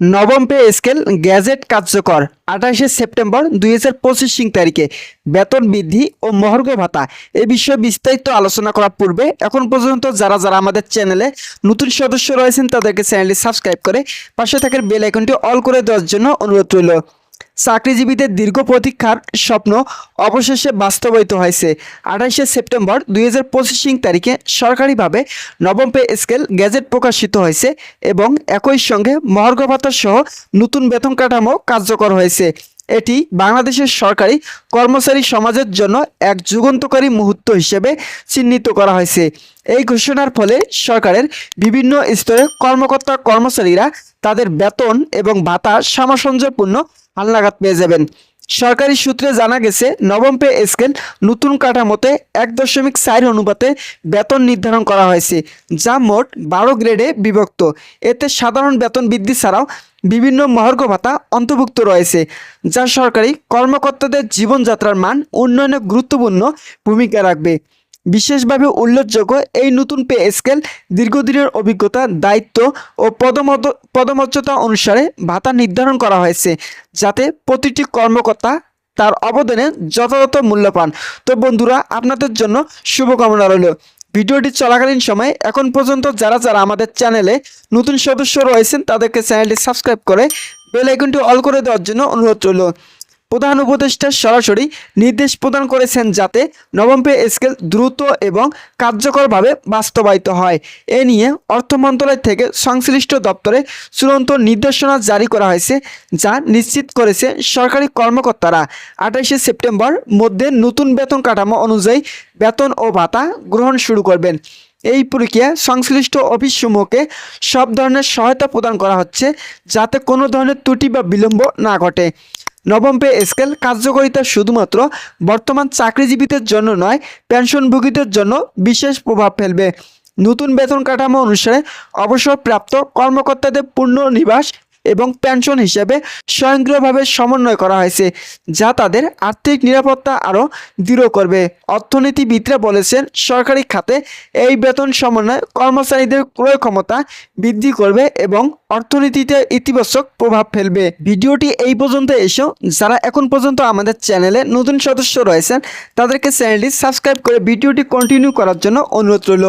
নবম pay scale gadget কার্যকর আঠাশে সেপ্টেম্বর দুই হাজার পঁচিশ তারিখে। বেতন বৃদ্ধি ও মহর্ঘ ভাতা, এ বিষয়ে বিস্তারিত আলোচনা করার পূর্বে এখন পর্যন্ত যারা যারা আমাদের চ্যানেলে নতুন সদস্য রয়েছেন, তাদেরকে চ্যানেলটি সাবস্ক্রাইব করে পাশে থাকার বেল আইকনটি অল করে দেওয়ার জন্য অনুরোধ রইল। চাকরিজীবীদের দীর্ঘ প্রতীক্ষার স্বপ্ন অবশেষে বাস্তবায়িত হয়েছে। আঠাশে সেপ্টেম্বর দুই হাজার পঁচিশ তারিখে সরকারিভাবে নবম পে স্কেল গ্যাজেট প্রকাশিত হয়েছে এবং একই সঙ্গে মহার্ঘ ভাতা সহ নতুন বেতন কাঠামো কার্যকর হয়েছে। এটি বাংলাদেশের সরকারি কর্মচারী সমাজের জন্য এক যুগান্তকারী মুহূর্ত হিসেবে চিহ্নিত করা হয়েছে। এই ঘোষণার ফলে সরকারের বিভিন্ন স্তরে কর্মকর্তা কর্মচারীরা তাদের বেতন এবং ভাতা সামঞ্জস্যপূর্ণ হালনাগাদ পেয়ে যাবেন। সরকারি সূত্রে জানা গেছে, নবম পে স্কেল নতুন কাঠামোতে এক দশমিক চার অনুপাতে বেতন নির্ধারণ করা হয়েছে, যা মোট বারো গ্রেডে বিভক্ত। এতে সাধারণ বেতন বৃদ্ধি ছাড়াও বিভিন্ন মহার্ঘ ভাতা অন্তর্ভুক্ত রয়েছে, যা সরকারি কর্মকর্তাদের জীবনযাত্রার মান উন্নয়নে গুরুত্বপূর্ণ ভূমিকা রাখবে। বিশেষভাবে উল্লেখযোগ্য এই নতুন পে স্কেল দীর্ঘদিনের অভিজ্ঞতা, দায়িত্ব ও পদমত, পদমর্যাদা অনুসারে ভাতা নির্ধারণ করা হয়েছে যাতে প্রতিটি কর্মকর্তা তার অবদানে যথাযথ মূল্য পান। তো বন্ধুরা, আপনাদের জন্য শুভকামনা রইল। ভিডিওটি চলাকালীন সময় এখন পর্যন্ত যারা যারা আমাদের চ্যানেলে নতুন সদস্য রয়েছেন, তাদেরকে চ্যানেলটি সাবস্ক্রাইব করে বেল আইকনটি অল করে দেওয়ার জন্য অনুরোধ রইল। প্রধান উপদেষ্টা সরাসরি নির্দেশ প্রদান করেছেন যাতে নবম পে স্কেল দ্রুত এবং কার্যকরভাবে বাস্তবায়িত হয়। এ নিয়ে অর্থ মন্ত্রণালয় থেকে সংশ্লিষ্ট দপ্তরে চূড়ান্ত নির্দেশনা জারি করা হয়েছে, যা নিশ্চিত করেছে সরকারি কর্মকর্তারা। আঠাশে সেপ্টেম্বর মধ্যে নতুন বেতন কাঠামো অনুযায়ী বেতন ও ভাতা গ্রহণ শুরু করবেন। এই প্রক্রিয়া সংশ্লিষ্ট অফিসসমূহকে সব ধরনের সহায়তা প্রদান করা হচ্ছে, যাতে কোনো ধরনের ত্রুটি বা বিলম্ব না ঘটে। নবম পে স্কেল কার্যকরিতা শুধুমাত্র বর্তমান চাকরিজীবীদের জন্য নয়, পেনশনভোগীদের জন্য বিশেষ প্রভাব ফেলবে। নতুন বেতন কাঠামো অনুসারে অবসরপ্রাপ্ত কর্মকর্তাদের পূর্ণ নিবাস এবং পেনশন হিসেবে স্বয়ংক্রিয়ভাবে সমন্বয় করা হয়েছে, যা তাদের আর্থিক নিরাপত্তা আরও দৃঢ় করবে। অর্থনীতিবিদরা বলেছেন, সরকারি খাতে এই বেতন সমন্বয় কর্মচারীদের ক্রয় ক্ষমতা বৃদ্ধি করবে এবং অর্থনীতিতে ইতিবাচক প্রভাব ফেলবে। ভিডিওটি এই পর্যন্ত এসেও যারা এখন পর্যন্ত আমাদের চ্যানেলে নতুন সদস্য রয়েছেন, তাদেরকে চ্যানেলটি সাবস্ক্রাইব করে ভিডিওটি কন্টিনিউ করার জন্য অনুরোধ রইল।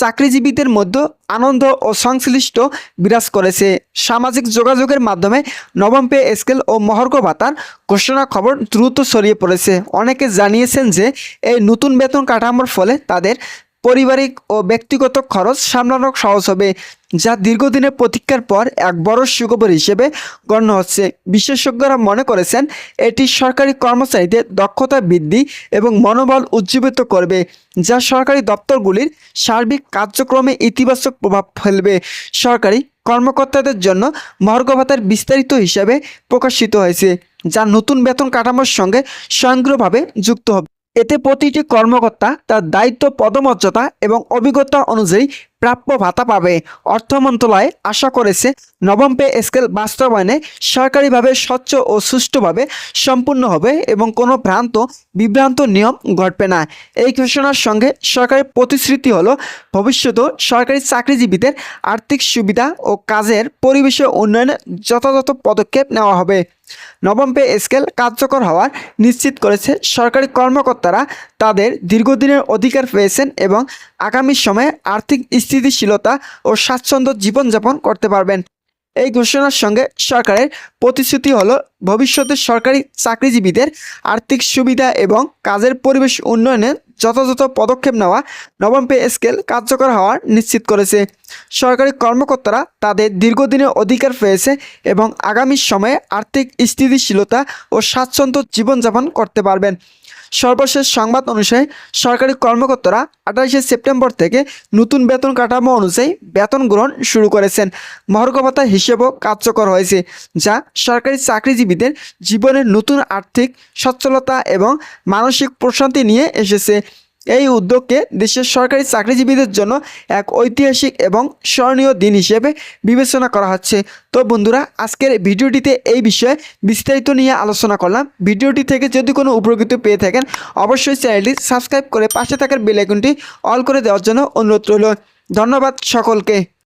চাকরিজীবীদের মধ্যে আনন্দ ও সংশ্লিষ্ট বিরাজ করেছে। সামাজিক যোগাযোগের মাধ্যমে নবম পে স্কেল ও মহর্ঘ ভাতার ঘোষণা খবর দ্রুত ছড়িয়ে পড়েছে। অনেকে জানিয়েছেন যে, এই নতুন বেতন কাঠামোর ফলে তাদের পারিবারিক ও ব্যক্তিগত খরচ সামলানো সহজ হবে, যা দীর্ঘদিনের প্রতীক্ষার পর এক বড় সুখবর হিসেবে গণ্য হচ্ছে। বিশেষজ্ঞরা মনে করেছেন, এটি সরকারি কর্মচারীদের দক্ষতা বৃদ্ধি এবং মনোবল উজ্জীবিত করবে, যা সরকারি দপ্তরগুলির সার্বিক কার্যক্রমে ইতিবাচক প্রভাব ফেলবে। সরকারি কর্মকর্তাদের জন্য মহার্ঘ ভাতার বিস্তারিত হিসাবে প্রকাশিত হয়েছে, যা নতুন বেতন কাঠামোর সঙ্গে স্বয়ংক্রিয়ভাবে যুক্ত হবে। এতে প্রতিটি কর্মকর্তা তার দায়িত্ব পদমর্যাদা এবং অভিজ্ঞতা অনুযায়ী প্রাপ্য ভাতা পাবে। অর্থ মন্ত্রণালয় আশা করেছে নবম পে স্কেল বাস্তবায়নে সরকারিভাবে স্বচ্ছ ও সুষ্ঠুভাবে সম্পূর্ণ হবে এবং কোনো ভ্রান্ত, বিভ্রান্ত নিয়ম ঘটবে না। এই ঘোষণার সঙ্গে সরকারের প্রতিশ্রুতি হলো ভবিষ্যতে সরকারি চাকরিজীবীদের আর্থিক সুবিধা ও কাজের পরিবেশের উন্নয়নে যথাযথ পদক্ষেপ নেওয়া হবে। নবম পে স্কেল কার্যকর হওয়ার নিশ্চিত করেছে সরকারি কর্মকর্তারা। তাদের দীর্ঘদিনের অধিকার পেয়েছেন এবং আগামী সময়ে আর্থিক স্থিতিশীলতা ও স্বাচ্ছন্দ্য জীবনযাপন করতে পারবেন। এই ঘোষণার সঙ্গে সরকারের প্রতিশ্রুতি হলো ভবিষ্যতে সরকারি চাকরিজীবীদের আর্থিক সুবিধা এবং কাজের পরিবেশ উন্নয়নে যথাযথ পদক্ষেপ নেওয়া নবম পে স্কেল কার্যকর হওয়ার নিশ্চিত করেছে। সরকারি কর্মকর্তারা তাদের দীর্ঘদিনের অধিকার পেয়েছে এবং আগামী সময়ে আর্থিক স্থিতিশীলতা ও স্বাচ্ছন্দ্য জীবনযাপন করতে পারবেন। সর্বশেষ সংবাদ অনুসারে সরকারি কর্মকর্তারা আঠাশে সেপ্টেম্বর থেকে নতুন বেতন কাঠামো অনুযায়ী বেতন গ্রহণ শুরু করেছেন। মহার্ঘ ভাতা হিসেবেও কার্যকর হয়েছে, যা সরকারি চাকরিজীবীদের জীবনের নতুন আর্থিক সচ্ছলতা এবং মানসিক প্রশান্তি নিয়ে এসেছে। এই উদ্যোগকে দেশের সরকারি চাকরিজীবীদের জন্য এক ঐতিহাসিক এবং স্মরণীয় দিন হিসেবে বিবেচনা করা হচ্ছে। তো বন্ধুরা, আজকের ভিডিওটিতে এই বিষয়ে বিস্তারিত নিয়ে আলোচনা করলাম। ভিডিওটি থেকে যদি কোনো উপকৃত পেয়ে থাকেন, অবশ্যই চ্যানেলটি সাবস্ক্রাইব করে পাশে থাকার বেলাইকনটি অল করে দেওয়ার জন্য অনুরোধ রইল। ধন্যবাদ সকলকে।